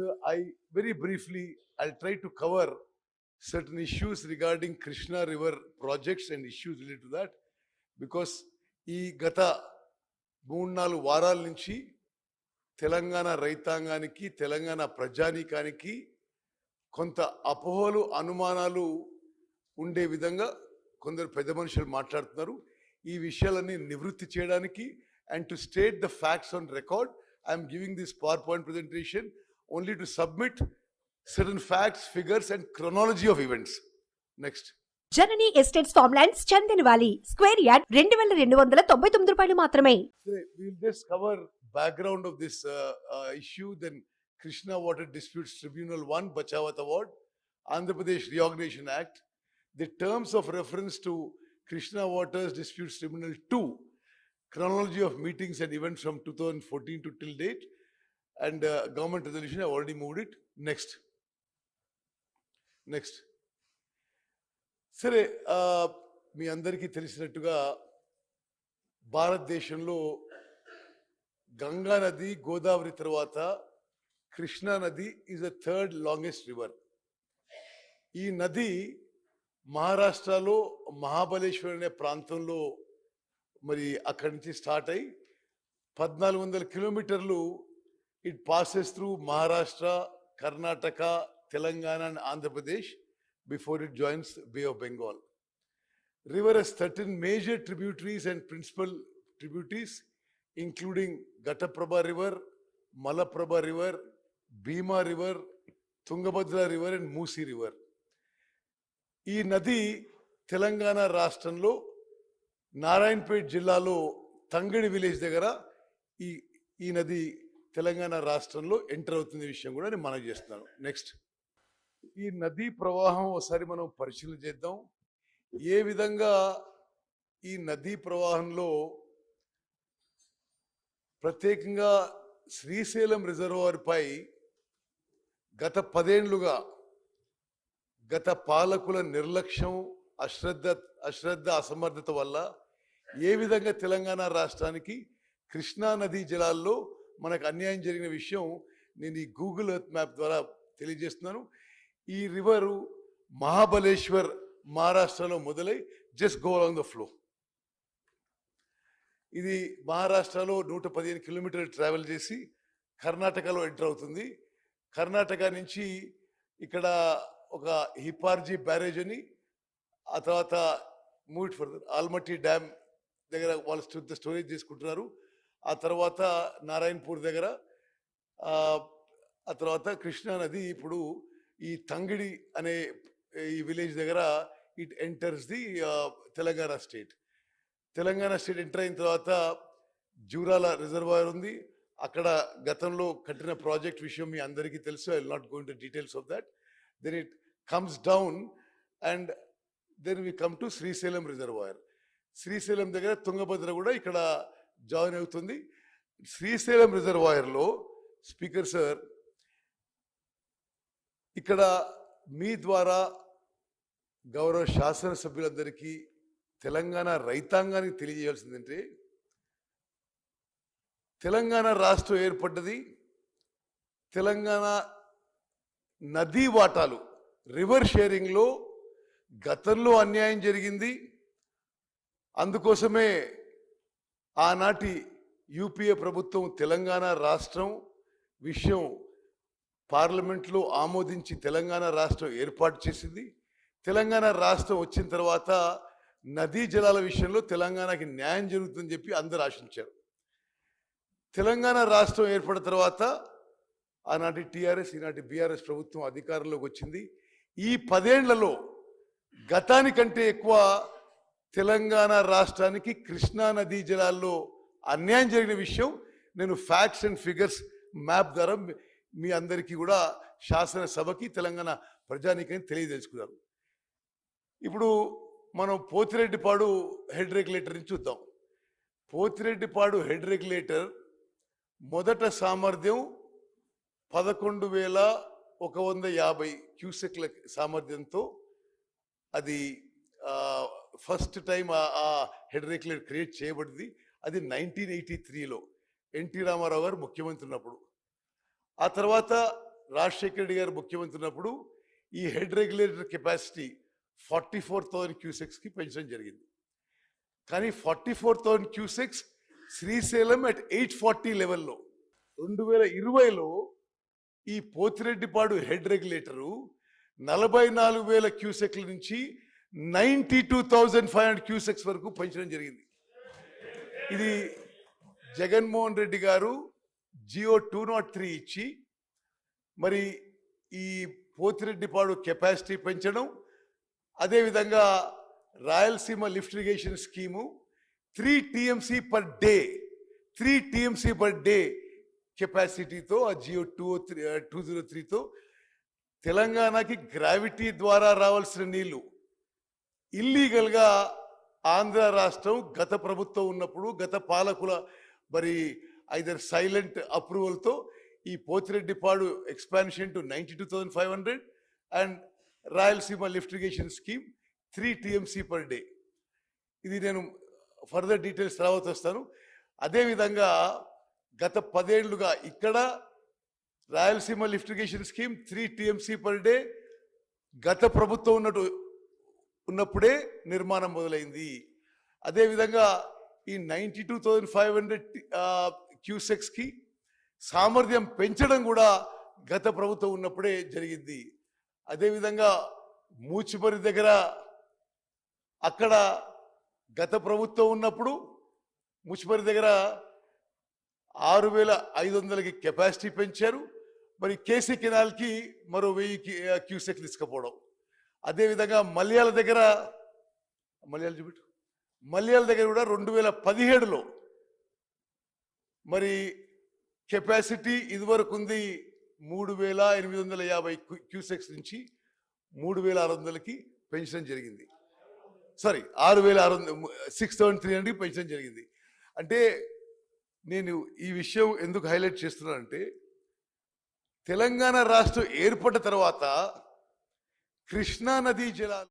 So I, very briefly, I'll try to cover certain issues regarding Krishna River projects and issues related to that. Because ఈ గత మూడు నాలుగు వారాల నుంచి తెలంగాణ రైతాంగానికి తెలంగాణ ప్రజానీకానికి కొంత అపోహలు అనుమానాలు ఉండే విధంగా కొందరు పెద్ద మనుషులు మాట్లాడుతున్నారు ఈ విషయాలన్నీ నివృత్తి చేయడానికి and to state the facts on record I'm giving this power point presentation only to submit certain facts figures and chronology of events next Janani estates farmlands Chandan వాలి స్క్వేర్ యార్డ్ రెండు వేల రెండు వందల తొంభై తొమ్మిది రూపాయలు మాత్రమే Today, we'll just cover background of this uh, uh, issue, then Krishna Water Disputes Tribunal 1, Bachawat Award, Andhra Pradesh Reorganization Act, the terms of reference to Krishna Waters Disputes Tribunal 2, chronology of meetings and events from 2014 to till date, and uh, government resolution, I've already moved it. Next. సరే uh, మీ అందరికీ తెలిసినట్టుగా భారతదేశంలో గంగా నది గోదావరి తర్వాత కృష్ణా నది is the third longest river ఈ నది మహారాష్ట్రలో మహాబలేశ్వర్ అనే ప్రాంతంలో మరి అక్కడి నుంచి స్టార్ట్ అయి పద్నాలుగు వందల కిలోమీటర్లు it passes through Maharashtra Karnataka Telangana and Andhra Pradesh before it joins bay of Bengal river's thirteen major tributaries and principal tributaries including Ghataprabha river Malaprabha river Bhima river Tungabhadra river and Musi river ఈ నది తెలంగాణ రాష్ట్రంలో నారాయణపేట్ జిల్లాలో tangdi village దగ్గర ఈ ఈ నది తెలంగాణ రాష్ట్రంలో enter అవుతున్న విషయం కూడా నేను మనం చేస్తున్నాను. నెక్స్ట్ ఈ నదీ ప్రవాహం ఒకసారి మనం పరిశీలన చేద్దాం. ఏ విధంగా ఈ నదీ ప్రవాహంలో ప్రత్యేకంగా శ్రీశైలం రిజర్వర్పై గత పదేండ్లుగా గత పాలకుల నిర్లక్ష్యం అశ్రద్ధ అశ్రద్ధ అసమర్థత వల్ల ఏ విధంగా తెలంగాణ రాష్ట్రానికి కృష్ణా నదీ జలాల్లో మనకు అన్యాయం జరిగిన విషయం నేను ఈ గూగుల్ ఎర్త్ మ్యాప్ ద్వారా తెలియజేస్తున్నాను. ఈ రివరు మహాబలేశ్వర్ మహారాష్ట్రలో మొదలై just go along the flow ఇది మహారాష్ట్రలో నూట పదిహేను కిలోమీటర్లు ట్రావెల్ చేసి కర్ణాటకలో ఎంటర్ అవుతుంది. కర్ణాటక నుంచి ఇక్కడ ఒక హిపార్జీ బ్యారేజ్ అని ఆ తర్వాత మూవ్ ఫర్దర్ ఆల్మట్టి డ్యామ్ దగ్గర వాళ్ళు స్టోరేజ్ చేసుకుంటున్నారు. ఆ తర్వాత నారాయణపూర్ దగ్గర ఆ తర్వాత కృష్ణా నది ఇప్పుడు ఈ తంగిడి అనే ఈ విలేజ్ దగ్గర it enters the Telangana state. Telangana state enter అయిన తర్వాత జూరాల రిజర్వాయర్ ఉంది. అక్కడ గతంలో కట్టిన ప్రాజెక్ట్ విషయం మీ అందరికీ తెలుసు. I not going to details of that then it comes down and then we come to Srisailam reservoir Srisailam దగ్గర తుంగభద్ర కూడా ఇక్కడ జాయిన్ అవుతుంది. శ్రీశైలం రిజర్వాయర్లో స్పీకర్ సార్ ఇక్కడ మీ ద్వారా గౌరవ శాసనసభ్యులందరికీ తెలంగాణ రైతాంగానికి తెలియజేయాల్సిందంటే తెలంగాణ రాష్ట్రం ఏర్పడ్డది తెలంగాణ నదీ వాటాలు రివర్ షేరింగ్లో గతంలో అన్యాయం జరిగింది. అందుకోసమే ఆనాటి యూపీఏ ప్రభుత్వం తెలంగాణ రాష్ట్రం విషయం పార్లమెంట్లో ఆమోదించి తెలంగాణ రాష్ట్రం ఏర్పాటు చేసింది. తెలంగాణ రాష్ట్రం వచ్చిన తర్వాత నదీ జలాల విషయంలో తెలంగాణకి న్యాయం జరుగుతుందని చెప్పి అందరు ఆశించారు. తెలంగాణ రాష్ట్రం ఏర్పడిన తర్వాత ఆనాటి టీఆర్ఎస్ ఈనాటి బీఆర్ఎస్ ప్రభుత్వం అధికారంలోకి వచ్చింది. ఈ పదేండ్లలో గతానికంటే ఎక్కువ తెలంగాణ రాష్ట్రానికి కృష్ణా నదీ జలాల్లో అన్యాయం జరిగిన విషయం నేను ఫ్యాక్ట్స్ అండ్ ఫిగర్స్ మ్యాప్ ద్వారా మీ- అందరికీ కూడా శాసనసభకి తెలంగాణ ప్రజానీకాన్ని తెలియదలుచుకున్నారు ఇప్పుడు మనం పోతిరెడ్డిపాడు హెడ్ రెగ్యులేటర్ నుంచి చూద్దాం. పోతిరెడ్డిపాడు హెడ్ రెగ్యులేటర్ మొదట సామర్థ్యం పదకొండు వేల ఒక వంద యాభై క్యూసెక్ల సామర్థ్యంతో అది ఫస్ట్ టైం ఆ హెడ్ రెగ్యులేటర్ క్రియేట్ చేయబడింది. అది నైన్టీన్ ఎయిటీ త్రీలో. ఎన్టీ రామారావు గారు ముఖ్యమంత్రి ఉన్నప్పుడు. ఆ తర్వాత రాజశేఖర రెడ్డి గారు ముఖ్యమంత్రి ఉన్నప్పుడు ఈ head regulator capacity forty four thousand క్యూసెక్స్కి పెంచడం జరిగింది. కానీ forty four thousand cusecs Srisailam at eight forty లెవెల్లో. రెండు వేల ఇరవైలో ఈ పోతిరెడ్డిపాడు హెడ్ రెగ్యులేటరు నలభై నాలుగు వేల క్యూసెక్ల నుంచి ninety two thousand five hundred cusecs వరకు పెంచడం జరిగింది. ఇది జగన్మోహన్ రెడ్డి గారు జియో టూ నాట్ త్రీ ఇచ్చి మరి ఈ పోతిరెడ్డిపాడు కెపాసిటీ పెంచడం అదేవిధంగా Rayalaseema lift irrigation scheme three TMC per day three TMC per day కెపాసిటీతో ఆ GO two three two zero త్రీతో తెలంగాణకి గ్రావిటీ ద్వారా రావాల్సిన నీళ్ళు ఇల్లీగల్గా ఆంధ్ర రాష్ట్రం గత ప్రభుత్వం ఉన్నప్పుడు గత పాలకుల మరి ఐదర్ సైలెంట్ అప్రూవల్తో ఈ Pothireddypadu expansion to ninety two thousand five hundred and Rayalaseema lift irrigation scheme three TMC per day ఇది నేను ఫర్దర్ డీటెయిల్స్ తర్వాత వస్తాను. అదేవిధంగా గత పదేళ్ళుగా ఇక్కడ Rayalaseema lift irrigation scheme three TMC per day గత ప్రభుత్వం ఉన్నట్టు ఉన్నప్పుడే నిర్మాణం మొదలైంది. అదేవిధంగా ఈ ninety two thousand five hundred క్యూసెక్స్కి సామర్థ్యం పెంచడం కూడా గత ప్రభుత్వం ఉన్నప్పుడే జరిగింది. అదేవిధంగా మూచిపరి దగ్గర అక్కడ గత ప్రభుత్వం ఉన్నప్పుడు ముచ్చిపరి దగ్గర ఆరు వేల ఐదు వందలకి కెపాసిటీ పెంచారు. మరి కేసీ కెనాల్కి మరో వెయ్యి క్యూసెక్ తీసుకుపోవడం. అదేవిధంగా మలయాళ దగ్గర మలయాళ చూపెట్టు. మలయాళ దగ్గర కూడా రెండు వేల పదిహేడులో మరి కెపాసిటీ ఇదివరకు ఉంది మూడు వేల ఎనిమిది వందల యాభై క్యూసెక్స్ నుంచి మూడు వేల ఆరు వందలకి పెంచడం జరిగింది. సారీ ఆరు వేల ఆరు వందల సిక్స్ థౌసండ్ త్రీ హండ్రెడ్కి పెంచడం జరిగింది. అంటే నేను ఈ విషయం ఎందుకు హైలైట్ చేస్తున్నానంటే తెలంగాణ రాష్ట్రం ఏర్పడ్డ తర్వాత కృష్ణా నదీ జలాలు